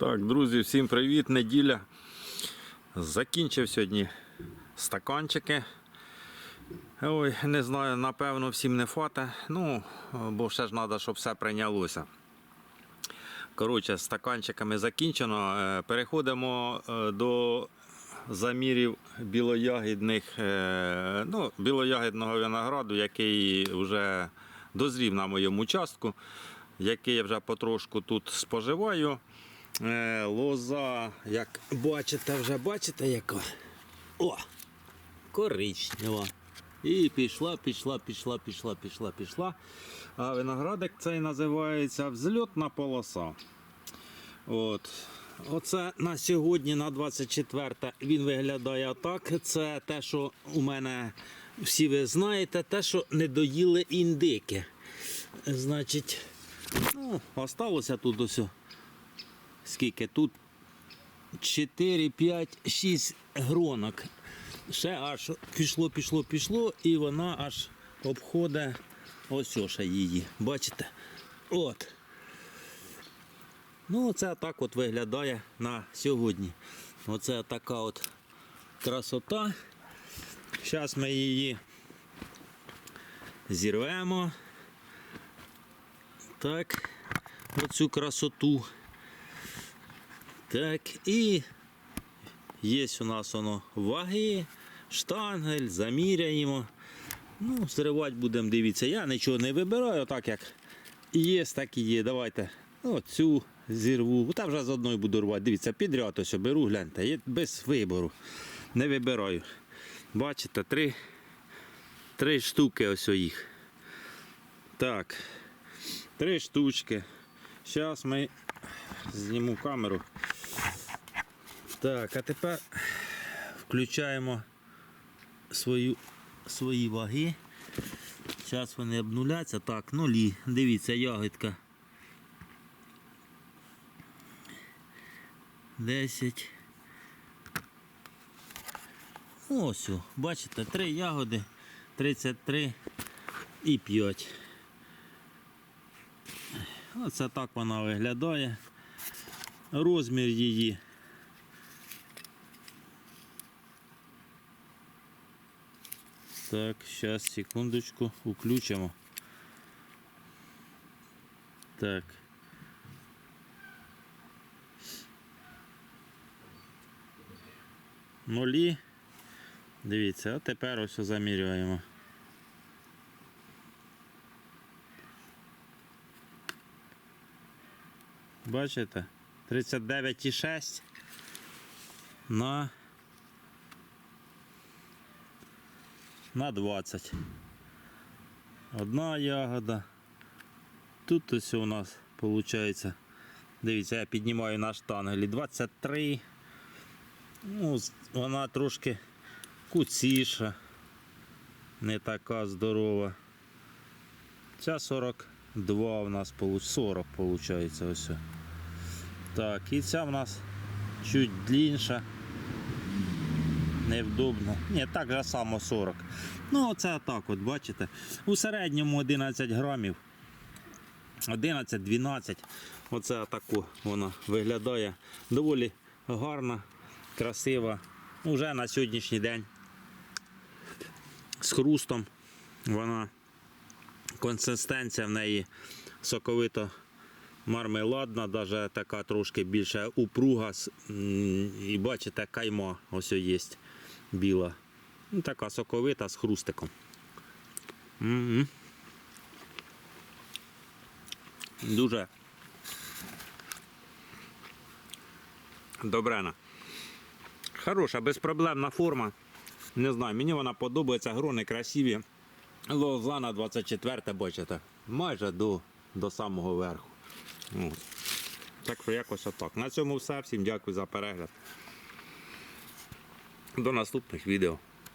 Так, друзі, всім привіт, неділя. Закінчив сьогодні стаканчики. Ой, не знаю, напевно, всім не фата. Ну, бо ще ж треба, щоб все прийнялося. Коротше, стаканчиками закінчено. Е, Переходимо е, до замірів білоягідних, е, ну, білоягідного винограду, який вже дозрів на моєму участку, який я вже потрошку тут споживаю. Е, Лоза, як бачите, вже бачите, яка? О! Коричнева. І пішла, пішла, пішла, пішла, пішла, пішла. А виноградик цей називається взльотна полоса. От. Оце на сьогодні, на 24 він виглядає так. Це те, що у мене всі ви знаєте, те, що не доїли індики. Значить, ну, осталося тут ось. Скільки тут? 4, 5, 6 гронок. Ще аж пішло, пішло, пішло, і вона аж обходить ось ще її. Бачите? От. Ну, це так от виглядає на сьогодні. Оце така от красота. Зараз ми її зірвемо. Так, оцю красоту. Так, і є у нас воно ваги, штангель, заміряємо. Ну, зривати будемо, дивіться. Я нічого не вибираю, так як є, так і є. Давайте ну, цю зірву. Та вже з одної буду рвати. Дивіться, підряд ось беру, гляньте, є без вибору. Не вибираю. Бачите, три, три штуки ось їх. Так, три штучки. Зараз ми зніму камеру. Так, а тепер включаємо свою, свої ваги. Зараз вони обнуляться. Так, нулі. Дивіться, ягодка. 10. Ось, о, бачите, три ягоди, 33 і 5. Оце так вона виглядає. Розмір її. Так, зараз, секундочку, включимо. Так. Нулі. Дивіться, а тепер ось замірюємо. Бачите? 39,6 на на 20. Одна ягода. Тут ось у нас виходить. Дивіться, я піднімаю на штангелі 23. Ну, вона трошки куціша, не така здорова. Ця 42 у нас 40 виходить ось. Так, і ця в нас чуть длінша. Невдобно. Ні, так же само 40. Ну, оце так от, бачите. У середньому 11 грамів. 11-12. Оце тако вона виглядає. Доволі гарна, красива. Уже на сьогоднішній день з хрустом вона консистенція в неї соковито мармеладна, навіть така трошки більше упруга. І бачите, кайма ось є біла. Ну, така соковита з хрустиком. М-м. Дуже добрена. Хороша, безпроблемна форма. Не знаю, мені вона подобається, грони красиві. Лоза на 24 бачите, майже до, до самого верху. От. Так якось отак. На цьому все. Всім дякую за перегляд. До наступних відео.